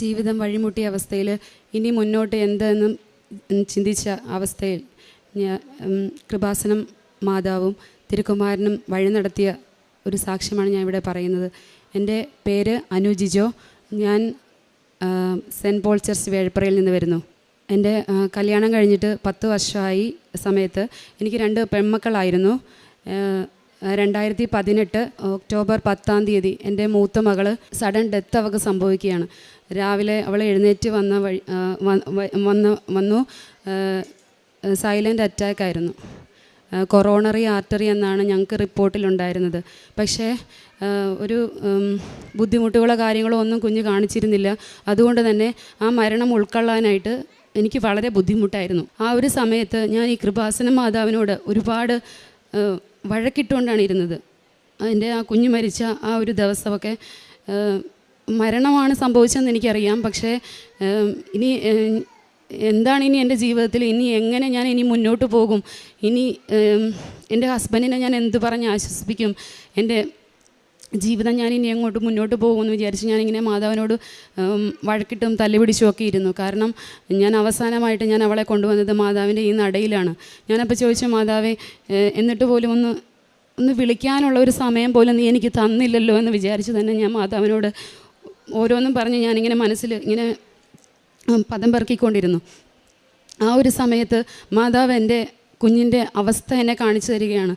ജീവിതം വഴിമുട്ടിയ അവസ്ഥയിൽ ഇനി മുന്നോട്ട് എന്തെന്നും ചിന്തിച്ച അവസ്ഥയിൽ കൃപാസനം മാതാവും തിരുക്കുമാരനും വഴി നടത്തിയ ഒരു സാക്ഷ്യമാണ് ഞാൻ ഇവിടെ പറയുന്നത്. എന്റെ പേര് അനു ജിജോ. ഞാൻ സെന്റ് പോൾ ചർച്ച് വേഴപ്പറയിൽ നിന്ന് വരുന്നു. എന്റെ കല്യാണം കഴിഞ്ഞിട്ട് പത്ത് വർഷമായി സമയത്ത് എനിക്ക് രണ്ട് പെൺമക്കളായിരുന്നു. രണ്ടായിരത്തി പതിനെട്ട് ഒക്ടോബർ പത്താം തീയതി എന്റെ മൂത്ത മകൾ സഡൻ ഡെത്ത് അവൾക്ക് സംഭവിക്കുകയാണ്. രാവിലെ അവൾ എഴുന്നേറ്റ് വന്ന വഴി വന്ന് വന്നു. സൈലന്റ് അറ്റാക്ക് ആയിരുന്നു. കൊറോണറി ആർട്ടറി എന്നാണ് ഞങ്ങൾക്ക് റിപ്പോർട്ടിലുണ്ടായിരുന്നത്. പക്ഷേ ഒരു ബുദ്ധിമുട്ടുകളോ കാര്യങ്ങളോ ഒന്നും കുഞ്ഞ് കാണിച്ചിരുന്നില്ല. അതുകൊണ്ട് തന്നെ ആ മരണം ഉൾക്കൊള്ളാനായിട്ട് എനിക്ക് വളരെ ബുദ്ധിമുട്ടായിരുന്നു. ആ ഒരു സമയത്ത് ഞാൻ ഈ കൃപാസന മാതാവിനോട് ഒരുപാട് വഴക്കിട്ടുകൊണ്ടാണ് ഇരുന്നത്. അതിന്റെ ആ കുഞ്ഞ് മരിച്ച ആ ഒരു ദിവസമൊക്കെ മരണമാണ് സംഭവിച്ചതെന്ന് എനിക്കറിയാം. പക്ഷേ ഇനി എന്താണ് ഇനി എന്റെ ജീവിതത്തിൽ? ഇനി എങ്ങനെ ഞാൻ ഇനി മുന്നോട്ട് പോകും? ഇനി എന്റെ ഹസ്ബൻഡിനെ ഞാൻ എന്ത് പറഞ്ഞ് ആശ്വസിപ്പിക്കും? എന്റെ ജീവിതം ഞാൻ ഇനി അങ്ങോട്ട് മുന്നോട്ട് പോകുമെന്ന് വിചാരിച്ച് ഞാനിങ്ങനെ മാതാവിനോട് വഴക്കിട്ടും തല്ലുപിടിച്ചും ഒക്കെ ഇരുന്നു. കാരണം ഞാൻ അവസാനമായിട്ട് ഞാൻ അവളെ കൊണ്ടുവന്നത് മാതാവിന്റെ ഈ നടയിലാണ്. ഞാനപ്പോൾ ചോദിച്ചു മാതാവേ എന്നിട്ട് പോലും ഒന്ന് ഒന്ന് വിളിക്കാനുള്ള ഒരു സമയം പോലും നീ എനിക്ക് തന്നില്ലല്ലോ എന്ന് വിചാരിച്ച് തന്നെ ഞാൻ മാതാവിനോട് ഓരോന്നും പറഞ്ഞ് ഞാനിങ്ങനെ മനസ്സിൽ ഇങ്ങനെ പദം പെറുക്കിക്കൊണ്ടിരുന്നു. ആ ഒരു സമയത്ത് മാതാവ് എന്റെ കുഞ്ഞിന്റെ അവസ്ഥ എന്നെ കാണിച്ചു തരികയാണ്.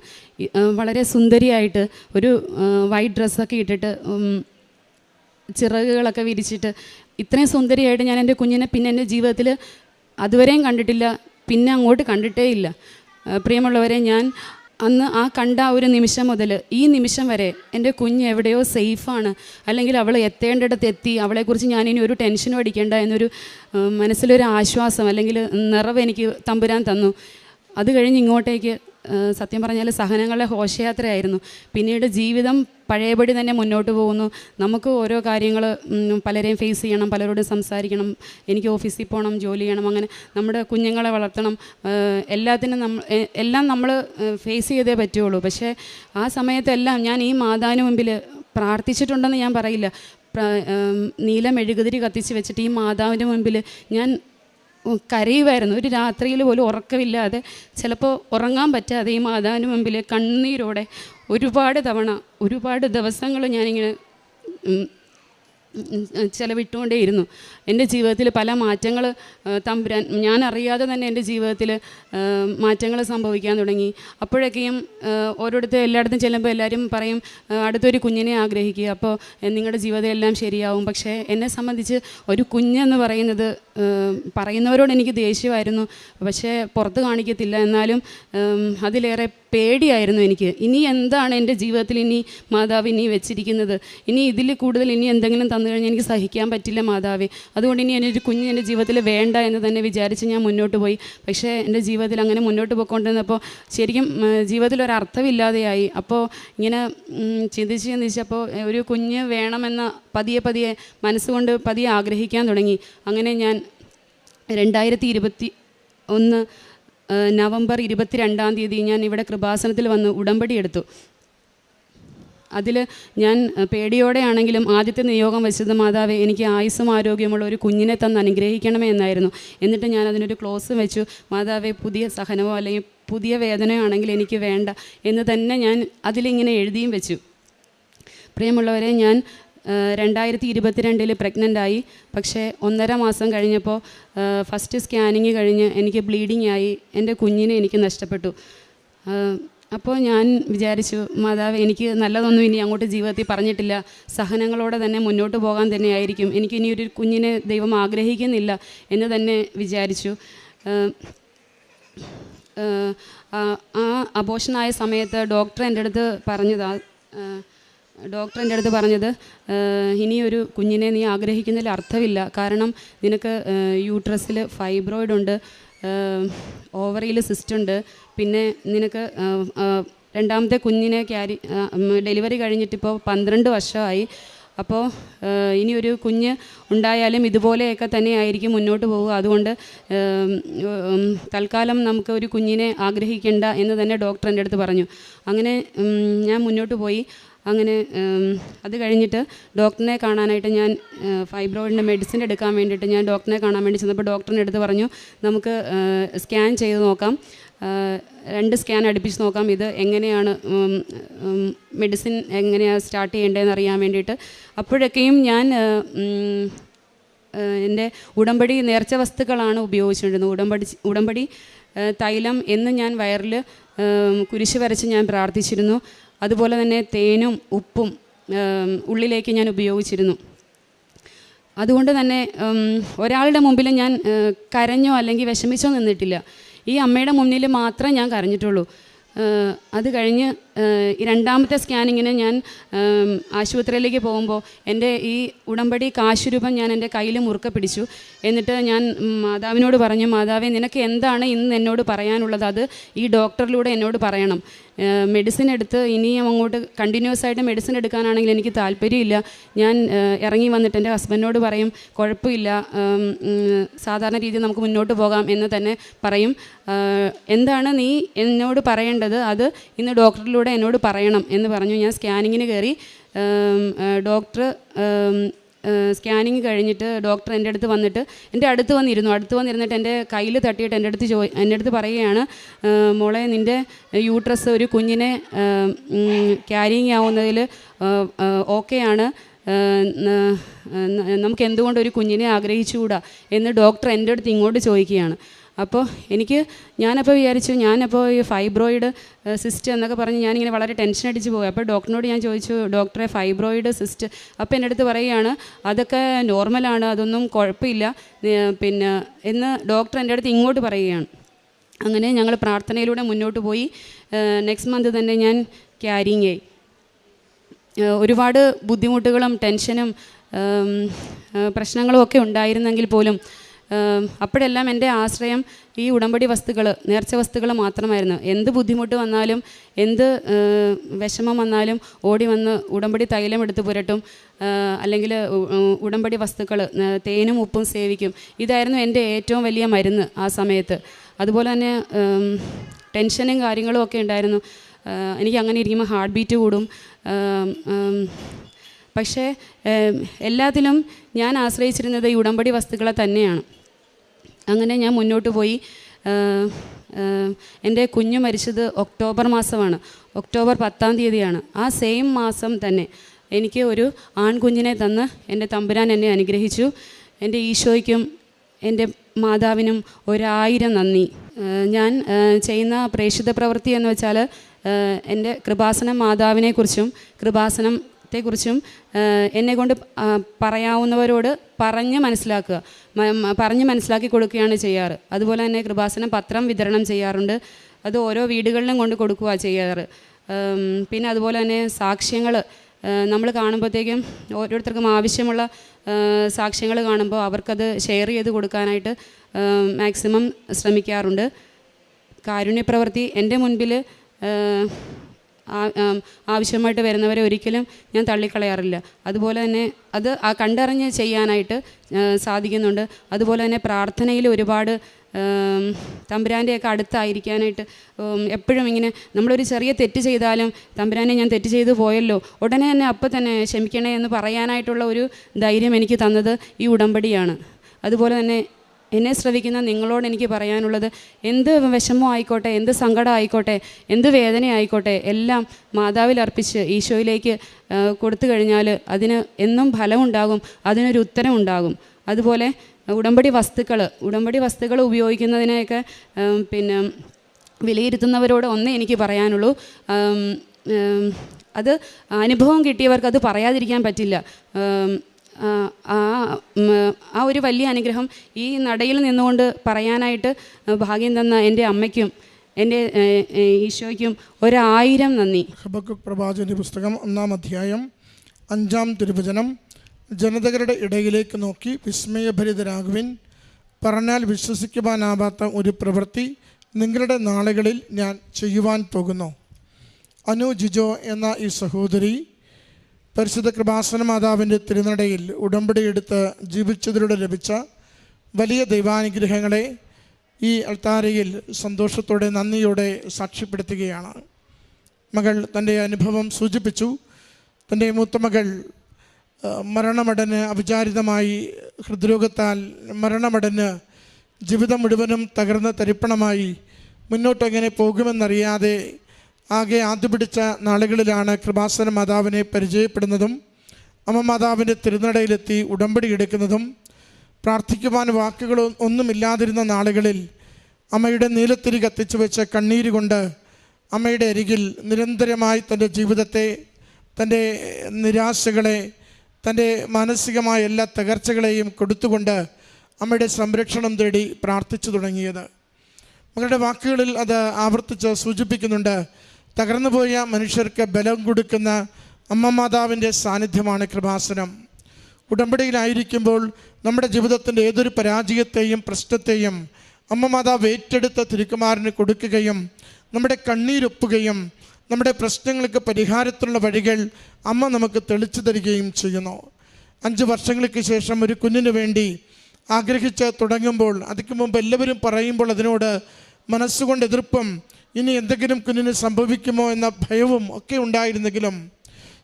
വളരെ സുന്ദരിയായിട്ട് ഒരു വൈറ്റ് ഡ്രസ്സൊക്കെ ഇട്ടിട്ട് ചിറകുകളൊക്കെ വിരിച്ചിട്ട് ഇത്രയും സുന്ദരിയായിട്ട് ഞാൻ എന്റെ കുഞ്ഞിനെ പിന്നെ എന്റെ ജീവിതത്തിൽ അതുവരെയും കണ്ടിട്ടില്ല പിന്നെ അങ്ങോട്ട് കണ്ടിട്ടേ ഇല്ല. പ്രിയമുള്ളവരെ ഞാൻ അന്ന് ആ കണ്ട ഒരു നിമിഷം മുതൽ ഈ നിമിഷം വരെ എന്റെ കുഞ്ഞ് എവിടെയോ സേഫാണ് അല്ലെങ്കിൽ അവൾ എത്തേണ്ടിടത്ത് എത്തി അവളെക്കുറിച്ച് ഞാനിനി ഒരു ടെൻഷനും അടിക്കേണ്ട എന്നൊരു മനസ്സിലൊരു ആശ്വാസം അല്ലെങ്കിൽ നിറവ് എനിക്ക് തമ്പുരാൻ തന്നു. അത് കഴിഞ്ഞ് ഇങ്ങോട്ടേക്ക് സത്യം പറഞ്ഞാൽ സഹനങ്ങളുടെ ഘോഷയാത്രയായിരുന്നു. പിന്നീട് ജീവിതം പഴയപടി തന്നെ മുന്നോട്ട് പോകുന്നു. നമുക്ക് ഓരോ കാര്യങ്ങൾ പലരെയും ഫേസ് ചെയ്യണം പലരോടും സംസാരിക്കണം. എനിക്ക് ഓഫീസിൽ പോകണം ജോലി ചെയ്യണം അങ്ങനെ നമ്മുടെ കുഞ്ഞുങ്ങളെ വളർത്തണം. എല്ലാത്തിനും നമ്മൾ എല്ലാം നമ്മൾ ഫേസ് ചെയ്തേ പറ്റുള്ളൂ. പക്ഷേ ആ സമയത്തെല്ലാം ഞാൻ ഈ മാതാവിന് മുമ്പിൽ പ്രാർത്ഥിച്ചിട്ടുണ്ടെന്ന് ഞാൻ പറയില്ല. നീല മെഴുകുതിരി കത്തിച്ച് വെച്ചിട്ട് ഈ മാതാവിന്റെ മുമ്പിൽ ഞാൻ കരയുമായിരുന്നു ഒരു രാത്രിയിൽ പോലും ഉറക്കമില്ലാതെ ചിലപ്പോൾ ഉറങ്ങാൻ പറ്റാതെ ഈ മാതാവിന് മുമ്പിൽ കണ്ണീരോടെ ഒരുപാട് തവണ ഒരുപാട് ദിവസങ്ങൾ ഞാനിങ്ങനെ ചെലവിട്ടുകൊണ്ടേയിരുന്നു. എന്റെ ജീവിതത്തിൽ പല മാറ്റങ്ങൾ തമ്പുരാൻ ഞാൻ അറിയാതെ തന്നെ എന്റെ ജീവിതത്തിൽ മാറ്റങ്ങൾ സംഭവിക്കാൻ തുടങ്ങി. അപ്പോഴൊക്കെയും ഓരോരുത്തർ എല്ലായിടത്തും ചെല്ലുമ്പോൾ എല്ലാവരും പറയും അടുത്തൊരു കുഞ്ഞിനെ ആഗ്രഹിക്കുക. അപ്പോൾ നിങ്ങളുടെ ജീവിതം എല്ലാം ശരിയാവും. പക്ഷേ എന്നെ സംബന്ധിച്ച് ഒരു കുഞ്ഞെന്ന് പറയുന്നത് പറയുന്നവരോട് എനിക്ക് ദേഷ്യമായിരുന്നു. പക്ഷേ പുറത്ത് കാണിക്കത്തില്ല. എന്നാലും അതിലേറെ പേടിയായിരുന്നു എനിക്ക്. ഇനി എന്താണ് എന്റെ ജീവിതത്തിൽ ഇനി മാതാവ് ഇനി വെച്ചിരിക്കുന്നത്? ഇനി ഇതിൽ കൂടുതൽ ഇനി എന്തെങ്കിലും കഴിഞ്ഞാൽ എനിക്ക് സഹിക്കാൻ പറ്റില്ല മാതാവേ. അതുകൊണ്ട് ഇനി എന്റെ ഒരു കുഞ്ഞ് എന്റെ ജീവിതത്തിൽ വേണ്ട എന്ന് തന്നെ വിചാരിച്ച് ഞാൻ മുന്നോട്ട് പോയി. പക്ഷേ എന്റെ ജീവിതത്തിൽ അങ്ങനെ മുന്നോട്ട് പോയിക്കൊണ്ടിരുന്നപ്പോൾ ശരിക്കും ജീവിതത്തിൽ ഒരു അർത്ഥമില്ലാതെയായി. അപ്പോൾ ഇങ്ങനെ ചിന്തിച്ച് ചിന്തിച്ചപ്പോൾ ഒരു കുഞ്ഞ് വേണമെന്ന പതിയെ പതിയെ മനസ്സുകൊണ്ട് പതിയെ ആഗ്രഹിക്കാൻ തുടങ്ങി. അങ്ങനെ ഞാൻ രണ്ടായിരത്തി ഇരുപത്തി ഒന്ന് നവംബർ നവംബർ ഇരുപത്തിരണ്ടാം തീയതി ഞാൻ ഇവിടെ കൃപാസനത്തിൽ വന്ന് ഉടമ്പടി എടുത്തു. അതിൽ ഞാൻ പേടിയോടെ പേടിയോടെയാണെങ്കിലും ആദ്യത്തെ നിയോഗം വശുദ്ധ മാതാവേ എനിക്ക് ആയുസ്സും ആരോഗ്യമുള്ള ഒരു കുഞ്ഞിനെ തന്ന് അനുഗ്രഹിക്കണമേ എന്നായിരുന്നു. എന്നിട്ട് ഞാൻ അതിനൊരു ക്ലോസ് വെച്ചു. മാതാവേ പുതിയ സഹനമോ അല്ലെങ്കിൽ പുതിയ വേദനയോ ആണെങ്കിൽ എനിക്ക് വേണ്ട എന്ന് തന്നെ ഞാൻ അതിലിങ്ങനെ എഴുതിയും വെച്ചു. പ്രിയമുള്ളവരെ ഞാൻ രണ്ടായിരത്തി ഇരുപത്തിരണ്ടിൽ പ്രഗ്നന്റായി പക്ഷേ ഒന്നര മാസം കഴിഞ്ഞപ്പോൾ ഫസ്റ്റ് സ്കാനിങ് കഴിഞ്ഞ് എനിക്ക് ബ്ലീഡിംഗ് ആയി. എന്റെ കുഞ്ഞിനെ എനിക്ക് നഷ്ടപ്പെട്ടു. അപ്പോൾ ഞാൻ വിചാരിച്ചു മാതാവ് എനിക്ക് നല്ലതൊന്നും ഇനി അങ്ങോട്ട് ജീവിതത്തിൽ പറഞ്ഞിട്ടില്ല. സഹനങ്ങളോടെ തന്നെ മുന്നോട്ട് പോകാൻ തന്നെയായിരിക്കും എനിക്ക് ഇനി ഒരു കുഞ്ഞിനെ ദൈവം ആഗ്രഹിക്കുന്നില്ല എന്ന് തന്നെ വിചാരിച്ചു. ആ, അബോഷനായ സമയത്ത് ഡോക്ടർ എന്റെ അടുത്ത് പറഞ്ഞതാ ഡോക്ടർ എന്റെ അടുത്ത് പറഞ്ഞത് ഇനിയൊരു കുഞ്ഞിനെ നീ ആഗ്രഹിക്കുന്നതിൽ അർത്ഥമില്ല. കാരണം നിനക്ക് യൂട്രസിൽ ഫൈബ്രോയിഡ് ഉണ്ട്. ഓവറിയിൽ സിസ്റ്റം ഉണ്ട്. പിന്നെ നിനക്ക് രണ്ടാമത്തെ കുഞ്ഞിനെ ക്യാരി ഡെലിവറി കഴിഞ്ഞിട്ടിപ്പോൾ പന്ത്രണ്ട് വർഷമായി. അപ്പോൾ ഇനിയൊരു കുഞ്ഞ് ഉണ്ടായാലും ഇതുപോലെയൊക്കെ തന്നെ ആയിരിക്കും മുന്നോട്ട് പോവുക. അതുകൊണ്ട് തൽക്കാലം നമുക്ക് ഒരു കുഞ്ഞിനെ ആഗ്രഹിക്കേണ്ട എന്ന് തന്നെ ഡോക്ടർ എന്റെ അടുത്ത് പറഞ്ഞു. അങ്ങനെ ഞാൻ മുന്നോട്ട് പോയി. അങ്ങനെ അത് കഴിഞ്ഞിട്ട് ഡോക്ടറിനെ കാണാനായിട്ട് ഞാൻ ഫൈബ്രോയിഡിന്റെ മെഡിസിൻ എടുക്കാൻ വേണ്ടിയിട്ട് ഞാൻ ഡോക്ടറിനെ കാണാൻ വേണ്ടി ചെന്നപ്പോൾ ഡോക്ടറിന്റെ അടുത്ത് പറഞ്ഞു നമുക്ക് സ്കാൻ ചെയ്ത് നോക്കാം. രണ്ട് സ്കാൻ അടുപ്പിച്ച് നോക്കാം. ഇത് എങ്ങനെയാണ് മെഡിസിൻ എങ്ങനെയാണ് സ്റ്റാർട്ട് ചെയ്യേണ്ടതെന്ന് അറിയാൻ വേണ്ടിയിട്ട്. അപ്പോഴൊക്കെയും ഞാൻ എന്റെ ഉടമ്പടി നേർച്ച വസ്തുക്കളാണ് ഉപയോഗിച്ചുകൊണ്ടിരുന്നത്. ഉടമ്പടി ഉടമ്പടി തൈലം എന്ന് ഞാൻ വയറിൽ കുരിശ് വരച്ച് ഞാൻ പ്രാർത്ഥിച്ചിരുന്നു. അതുപോലെ തന്നെ തേനും ഉപ്പും ഉള്ളിലേക്ക് ഞാൻ ഉപയോഗിച്ചിരുന്നു. അതുകൊണ്ട് തന്നെ ഒരാളുടെ മുമ്പിൽ ഞാൻ കരഞ്ഞോ അല്ലെങ്കിൽ വിഷമിച്ചോ നിന്നിട്ടില്ല. ഈ അമ്മയുടെ മുന്നിൽ മാത്രമേ ഞാൻ കരഞ്ഞിട്ടുള്ളൂ. അത് കഴിഞ്ഞ് ഈ രണ്ടാമത്തെ സ്കാനിങ്ങിന് ഞാൻ ആശുപത്രിയിലേക്ക് പോകുമ്പോൾ എന്റെ ഈ ഉടമ്പടി കാശുരൂപം ഞാൻ എന്റെ കയ്യിൽ മുറുക്ക പിടിച്ചു. എന്നിട്ട് ഞാൻ മാതാവിനോട് പറഞ്ഞു മാതാവേ നിനക്ക് എന്താണ് ഇന്ന് എന്നോട് പറയാനുള്ളത്? അത് ഈ ഡോക്ടറിലൂടെ എന്നോട് പറയണം. മെഡിസിൻ എടുത്ത് ഇനിയും അങ്ങോട്ട് കണ്ടിന്യൂസ് ആയിട്ട് മെഡിസിൻ എടുക്കാനാണെങ്കിൽ എനിക്ക് താല്പര്യമില്ല. ഞാൻ ഇറങ്ങി വന്നിട്ട് എന്റെ ഹസ്ബൻഡിനോട് പറയും കുഴപ്പമില്ല. സാധാരണ രീതിയിൽ നമുക്ക് മുന്നോട്ട് പോകാം എന്ന് തന്നെ പറയും. എന്താണ് നീ എന്നോട് പറയേണ്ടത്? അത് ഇന്ന് ഡോക്ടറിലൂടെ എന്നോട് പറയണം എന്ന് പറഞ്ഞു. ഞാൻ സ്കാനിങ്ങിന് കയറി ഡോക്ടർ സ്കാനിങ് കഴിഞ്ഞിട്ട് ഡോക്ടർ എന്റെ അടുത്ത് വന്നിട്ട് എന്റെ അടുത്ത് വന്നിരുന്നു. അടുത്ത് വന്നിരുന്നിട്ട് എന്റെ കയ്യിൽ തട്ടിയിട്ട് എന്റെ അടുത്ത് ചോ എന്റെ അടുത്ത് പറയുകയാണ് "ഏഹ്, മോളെ നിന്റെ യൂട്രസ് ഒരു കുഞ്ഞിനെ ക്യാരിങ് ആവുന്നതിൽ ഓക്കെയാണ്. നമുക്ക് എന്തുകൊണ്ട് ഒരു കുഞ്ഞിനെ ആഗ്രഹിച്ചുകൂടാ എന്ന് ഡോക്ടർ എന്റെ അടുത്ത് ഇങ്ങോട്ട് ചോദിക്കുകയാണ്. അപ്പോൾ എനിക്ക് ഞാനപ്പോൾ വിചാരിച്ചു ഞാനപ്പോൾ ഈ ഫൈബ്രോയിഡ് സിസ്റ്റ് എന്നൊക്കെ പറഞ്ഞ് ഞാനിങ്ങനെ വളരെ ടെൻഷൻ അടിച്ച് പോയി. അപ്പോൾ ഡോക്ടറിനോട് ഞാൻ ചോദിച്ചു ഡോക്ടറെ ഫൈബ്രോയിഡ് സിസ്റ്റ് അപ്പോൾ എന്റെ അടുത്ത് പറയുകയാണ് അതൊക്കെ നോർമലാണ് അതൊന്നും കുഴപ്പമില്ല പിന്നെ എന്ന് ഡോക്ടർ എന്റെ അടുത്ത് ഇങ്ങോട്ട് പറയുകയാണ്. അങ്ങനെ ഞങ്ങൾ പ്രാർത്ഥനയിലൂടെ മുന്നോട്ട് പോയി. നെക്സ്റ്റ് മന്ത് തന്നെ ഞാൻ ക്യാരിങ് ആയി. ഒരുപാട് ബുദ്ധിമുട്ടുകളും ടെൻഷനും പ്രശ്നങ്ങളും ഒക്കെ ഉണ്ടായിരുന്നെങ്കിൽ പോലും അപ്പോഴെല്ലാം എന്റെ ആശ്രയം ഈ ഉടമ്പടി വസ്തുക്കൾ നേർച്ച വസ്തുക്കൾ മാത്രമായിരുന്നു. എന്ത് ബുദ്ധിമുട്ട് വന്നാലും എന്ത് വിഷമം വന്നാലും ഓടി വന്ന് ഉടമ്പടി തൈലം എടുത്ത് പുരട്ടും അല്ലെങ്കിൽ ഉടമ്പടി വസ്തുക്കൾ തേനും ഉപ്പും സേവിക്കും. ഇതായിരുന്നു എന്റെ ഏറ്റവും വലിയ മരുന്ന് ആ സമയത്ത്. അതുപോലെ തന്നെ ടെൻഷനും കാര്യങ്ങളും ഒക്കെ ഉണ്ടായിരുന്നു. എനിക്ക് അങ്ങനെ ഇരിക്കുമ്പോൾ ഹാർട്ട് ബീറ്റ് കൂടും. പക്ഷേ എല്ലാത്തിലും ഞാൻ ആശ്രയിച്ചിരുന്നത് ഈ ഉടമ്പടി വസ്തുക്കളെ തന്നെയാണ്. അങ്ങനെ ഞാൻ മുന്നോട്ട് പോയി. എന്റെ കുഞ്ഞു മരിച്ചത് ഒക്ടോബർ മാസമാണ്. ഒക്ടോബർ പത്താം തീയതിയാണ്. ആ സെയിം മാസം തന്നെ എനിക്ക് ഒരു ആൺകുഞ്ഞിനെ തന്ന് എന്റെ തമ്പുരാൻ എന്നെ അനുഗ്രഹിച്ചു. എന്റെ ഈശോയ്ക്കും എന്റെ മാതാവിനും ഒരായിരം നന്ദി. ഞാൻ ചെയ്യുന്ന പ്രേക്ഷിത പ്രവൃത്തി എന്ന് വെച്ചാൽ എന്റെ കൃപാസനം മാതാവിനെക്കുറിച്ചും കൃപാസനത്തെക്കുറിച്ചും ഏഹ് എന്നെക്കൊണ്ട് പറയാവുന്നവരോട് പറഞ്ഞ് മനസ്സിലാക്കുക. പറഞ്ഞ് മനസ്സിലാക്കി കൊടുക്കുകയാണ് ചെയ്യാറ്. അതുപോലെ തന്നെ കൃപാസനം പത്രം വിതരണം ചെയ്യാറുണ്ട്. അത് ഓരോ വീടുകളിലും കൊണ്ട് കൊടുക്കുക ചെയ്യാറ്. പിന്നെ അതുപോലെ തന്നെ സാക്ഷ്യങ്ങൾ നമ്മൾ കാണുമ്പോഴത്തേക്കും ഓരോരുത്തർക്കും ആവശ്യമുള്ള സാക്ഷ്യങ്ങൾ കാണുമ്പോൾ അവർക്കത് ഷെയർ ചെയ്ത് കൊടുക്കാനായിട്ട് മാക്സിമം ശ്രമിക്കാറുണ്ട്. കാരുണ്യപ്രവൃത്തി എന്റെ മുൻപിൽ ആവശ്യമായിട്ട് വരുന്നവരെ ഒരിക്കലും ഞാൻ തള്ളിക്കളയാറില്ല. അതുപോലെ തന്നെ അത് ആ കണ്ടറിഞ്ഞ് ചെയ്യാനായിട്ട് സാധിക്കുന്നുണ്ട്. അതുപോലെ തന്നെ പ്രാർത്ഥനയിൽ ഒരുപാട് തമ്പുരാന്റെയൊക്കെ അടുത്തായിരിക്കാനായിട്ട് എപ്പോഴും ഇങ്ങനെ നമ്മളൊരു ചെറിയ തെറ്റ് ചെയ്താലും തമ്പുരാനെ ഞാൻ തെറ്റ് ചെയ്തു പോയല്ലോ ഉടനെ തന്നെ അപ്പം തന്നെ ക്ഷമിക്കണേ എന്ന് പറയാനായിട്ടുള്ള ഒരു ധൈര്യം എനിക്ക് തന്നത് ഈ ഉടമ്പടിയാണ്. അതുപോലെ തന്നെ എന്നെ ശ്രവിക്കുന്ന നിങ്ങളോട് എനിക്ക് പറയാനുള്ളത് എന്ത് വിഷമം ആയിക്കോട്ടെ എന്ത് സങ്കടം ആയിക്കോട്ടെ എന്ത് വേദന ആയിക്കോട്ടെ എല്ലാം മാതാവിൽ അർപ്പിച്ച് ഈശോയിലേക്ക് കൊടുത്തു കഴിഞ്ഞാൽ അതിന് എന്നും ഫലമുണ്ടാകും അതിനൊരു ഉത്തരം ഉണ്ടാകും. അതുപോലെ ഉടമ്പടി വസ്തുക്കൾ ഉടമ്പടി വസ്തുക്കൾ ഉപയോഗിക്കുന്നതിനെയൊക്കെ പിന്നെ വിലയിരുത്തുന്നവരോട് ഒന്നേ എനിക്ക് പറയാനുള്ളൂ. അത് അനുഭവം കിട്ടിയവർക്ക് അത് പറയാതിരിക്കാൻ പറ്റില്ല. ആ ആ ഒരു വലിയ അനുഗ്രഹം ഈ നടയിൽ നിന്നുകൊണ്ട് പറയാനായിട്ട് ഭാഗ്യം തന്ന എന്റെ അമ്മയ്ക്കും എന്റെ ഈശോയ്ക്കും ഒരായിരം നന്ദി. ഹബക്ക് പ്രവാചകന്റെ പുസ്തകം ഒന്നാം അധ്യായം അഞ്ചാം തിരുവചനം. ജനതകളുടെ ഇടയിലേക്ക് നോക്കി വിസ്മയഭരിതരാകുവിൻ. പറഞ്ഞാൽ വിശ്വസിക്കുവാനാവാത്ത ഒരു പ്രവൃത്തി നിങ്ങളുടെ നാളുകളിൽ ഞാൻ ചെയ്യുവാൻ പോകുന്നു. അനു ജിജോ എന്ന ഈ സഹോദരി പരിശുദ്ധ കൃപാസന മാതാവിന്റെ തിരുനടയിൽ ഉടമ്പടിയെടുത്ത് ജീവിച്ചതിലൂടെ ലഭിച്ച വലിയ ദൈവാനുഗ്രഹങ്ങളെ ഈ അൾത്താരയിൽ സന്തോഷത്തോടെ നന്ദിയോടെ സാക്ഷ്യപ്പെടുത്തുകയാണ്. മകൾ തന്റെ അനുഭവം സൂചിപ്പിച്ചു. തന്റെ മൂത്ത മകൾ മരണമടന് അവിചാരിതമായി ഹൃദ്രോഗത്താൽ മരണമടന് ജീവിതം മുഴുവനും തകർന്ന് തരിപ്പണമായി മുന്നോട്ടെങ്ങനെ പോകുമെന്നറിയാതെ ആകെ ആദ്യ പിടിച്ച നാളുകളിലാണ് കൃപാസന മാതാവിനെ പരിചയപ്പെടുന്നതും അമ്മ മാതാവിന്റെ തിരുനടയിലെത്തി ഉടമ്പടി എടുക്കുന്നതും പ്രാർത്ഥിക്കുവാൻ വാക്കുകൾ ഒന്നുമില്ലാതിരുന്ന നാളുകളിൽ അമ്മയുടെ നീലത്തിരി കത്തിച്ചു വെച്ച കണ്ണീര് കൊണ്ട് അമ്മയുടെ അരികിൽ നിരന്തരമായി തന്റെ ജീവിതത്തെ തന്റെ നിരാശകളെ തന്റെ മാനസികമായ എല്ലാ തകർച്ചകളെയും കൊടുത്തുകൊണ്ട് അമ്മയുടെ സംരക്ഷണം തേടി പ്രാർത്ഥിച്ചു തുടങ്ങിയത്. മകളുടെ വാക്കുകളിൽ അത് ആവർത്തിച്ച് സൂചിപ്പിക്കുന്നുണ്ട്. തകർന്നുപോയ മനുഷ്യർക്ക് ബലം കൊടുക്കുന്ന അമ്മ മാതാവിന്റെ സാന്നിധ്യമാണ് കൃപാസനം. ഉടമ്പടിയിലായിരിക്കുമ്പോൾ നമ്മുടെ ജീവിതത്തിന്റെ ഏതൊരു പരാജയത്തെയും പ്രശ്നത്തെയും അമ്മ മാതാവ് ഏറ്റെടുത്ത തിരുക്കുമാരന് കൊടുക്കുകയും നമ്മുടെ കണ്ണീരൊപ്പുകയും നമ്മുടെ പ്രശ്നങ്ങൾക്ക് പരിഹാരത്തിനുള്ള വഴികൾ അമ്മ നമുക്ക് തെളിച്ചു തരികയും ചെയ്യുന്നു. അഞ്ച് വർഷങ്ങൾക്ക് ശേഷം ഒരു കുഞ്ഞിന് വേണ്ടി ആഗ്രഹിച്ച് തുടങ്ങുമ്പോൾ അതിക്ക് മുമ്പ് എല്ലാവരും പറയുമ്പോൾ അതിനോട് മനസ്സുകൊണ്ട് എതിർപ്പും ഇനി എന്തെങ്കിലും കുഞ്ഞിന് സംഭവിക്കുമോ എന്ന ഭയവും ഒക്കെ ഉണ്ടായിരുന്നെങ്കിലും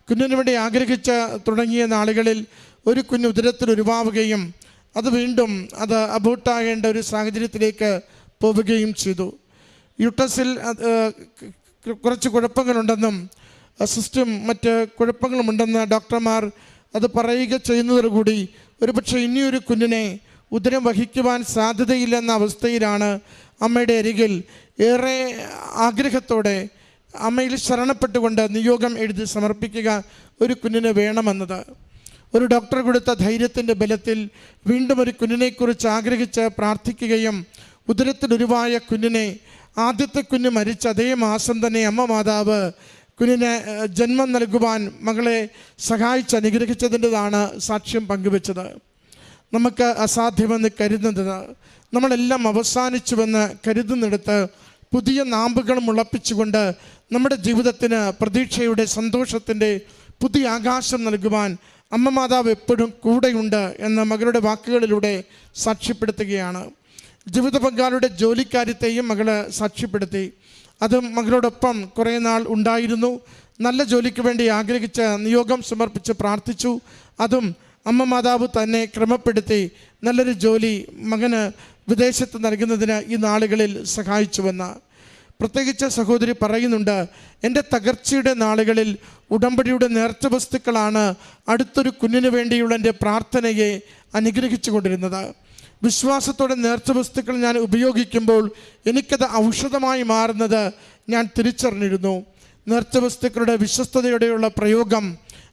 കുഞ്ഞിന് വേണ്ടി ആഗ്രഹിച്ച തുടങ്ങിയ നാളുകളിൽ ഒരു കുഞ്ഞ് ഉദരത്തിൽ ഉരുവാവുകയും അത് വീണ്ടും അത് അബൂട്ടാകേണ്ട ഒരു സാഹചര്യത്തിലേക്ക് പോവുകയും ചെയ്തു. യുട്ടസിൽ കുറച്ച് കുഴപ്പങ്ങളുണ്ടെന്നും സിസ്റ്റം മറ്റ് കുഴപ്പങ്ങളുമുണ്ടെന്ന് ഡോക്ടർമാർ അത് പറയുക ചെയ്യുന്നതോടുകൂടി ഒരുപക്ഷെ ഇനിയൊരു കുഞ്ഞിനെ ഉദരം വഹിക്കുവാൻ സാധ്യതയില്ലെന്ന അവസ്ഥയിലാണ് അമ്മയുടെ അരികിൽ ഏറെ ആഗ്രഹത്തോടെ അമ്മയിൽ ശരണപ്പെട്ടുകൊണ്ട് നിയോഗം എഴുതി സമർപ്പിക്കുക ഒരു കുഞ്ഞിന് വേണമെന്നത്. ഒരു ഡോക്ടർ കൊടുത്ത ധൈര്യത്തിന്റെ ബലത്തിൽ വീണ്ടും ഒരു കുഞ്ഞിനെക്കുറിച്ച് ആഗ്രഹിച്ച് പ്രാർത്ഥിക്കുകയും ഉദരത്തിലുരുവായ കുഞ്ഞിനെ ആദ്യത്തെ കുഞ്ഞ് മരിച്ച അതേ മാസം തന്നെ അമ്മ മാതാവ് കുഞ്ഞിന് ജന്മം നൽകുവാൻ മകളെ സഹായിച്ച് അനുഗ്രഹിച്ചതിന്റെതാണ് സാക്ഷ്യം പങ്കുവച്ചത്. നമുക്ക് അസാധ്യമെന്ന് കരുതുന്നത്. നമ്മളെല്ലാം അവസാനിച്ചുവെന്ന് കരുതുന്നിടത്ത് പുതിയ നാമ്പുകൾ മുളപ്പിച്ചുകൊണ്ട് നമ്മുടെ ജീവിതത്തിന് പ്രതീക്ഷയുടെ സന്തോഷത്തിന്റെ പുതിയ ആകാശം നൽകുവാൻ അമ്മ മാതാവ് എപ്പോഴും കൂടെയുണ്ട് എന്ന് മകളുടെ വാക്കുകളിലൂടെ സാക്ഷ്യപ്പെടുത്തുകയാണ്. ജീവിത പങ്കാളിയുടെ ജോലിക്കാര്യത്തെയും മകൾ സാക്ഷ്യപ്പെടുത്തി. അതും മകളോടൊപ്പം കുറേ നാൾ ഉണ്ടായിരുന്നു. നല്ല ജോലിക്ക് വേണ്ടി ആഗ്രഹിച്ച് നിയോഗം സമർപ്പിച്ച് പ്രാർത്ഥിച്ചു. അതും അമ്മ മാതാവ് തന്നെ ക്രമപ്പെടുത്തി നല്ലൊരു ജോലി മകന് വിദേശത്ത് നൽകുന്നതിന് ഈ നാളുകളിൽ സഹായിച്ചുവെന്ന് പ്രത്യേകിച്ച് സഹോദരി പറയുന്നുണ്ട്. എന്റെ തകർച്ചയുടെ നാളുകളിൽ ഉടമ്പടിയുടെ നേർച്ച വസ്തുക്കളാണ് അടുത്തൊരു കുഞ്ഞിന് വേണ്ടിയുള്ള എന്റെ പ്രാർത്ഥനയെ അനുഗ്രഹിച്ചു കൊണ്ടിരുന്നത് വിശ്വാസത്തോടെ നേർച്ച വസ്തുക്കൾ ഞാൻ ഉപയോഗിക്കുമ്പോൾ എനിക്കത് ഔഷധമായി മാറുന്നത് ഞാൻ തിരിച്ചറിഞ്ഞിരുന്നു. നേർച്ച വസ്തുക്കളുടെ വിശ്വസ്തതയോടെയുള്ള പ്രയോഗം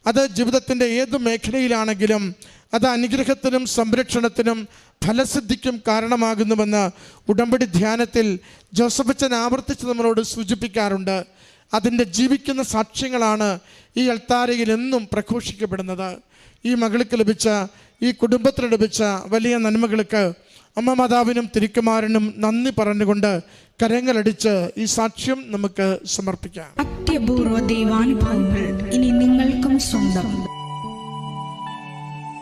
അത് ജീവിതത്തിന്റെ ഏത് മേഖലയിലാണെങ്കിലും അത് അനുഗ്രഹത്തിനും സംരക്ഷണത്തിനും ഫലസിദ്ധിക്കും കാരണമാകുന്നുവെന്ന് ഉടമ്പടി ധ്യാനത്തിൽ ജോസഫച്ചൻ ആവർത്തിച്ച് നമ്മളോട് സൂചിപ്പിക്കാറുണ്ട്. അതിന്റെ ജീവിക്കുന്ന സാക്ഷ്യങ്ങളാണ് ഈ അൾത്താരയിൽ എന്നും പ്രഘോഷിക്കപ്പെടുന്നത്. ഈ മകൾക്ക് ലഭിച്ച ഈ കുടുംബത്തിന് ലഭിച്ച വലിയ നന്മകൾക്ക് അമ്മ മാതാവിനും തിരുക്കുമാരനും നന്ദി പറഞ്ഞുകൊണ്ട് കരങ്ങളടിച്ച് ഈ സാക്ഷ്യം നമുക്ക് സമർപ്പിക്കാം. അത്യപൂർവ ദൈവാനുഭവങ്ങൾ ഇനി നിങ്ങൾക്കും സ്വന്തം.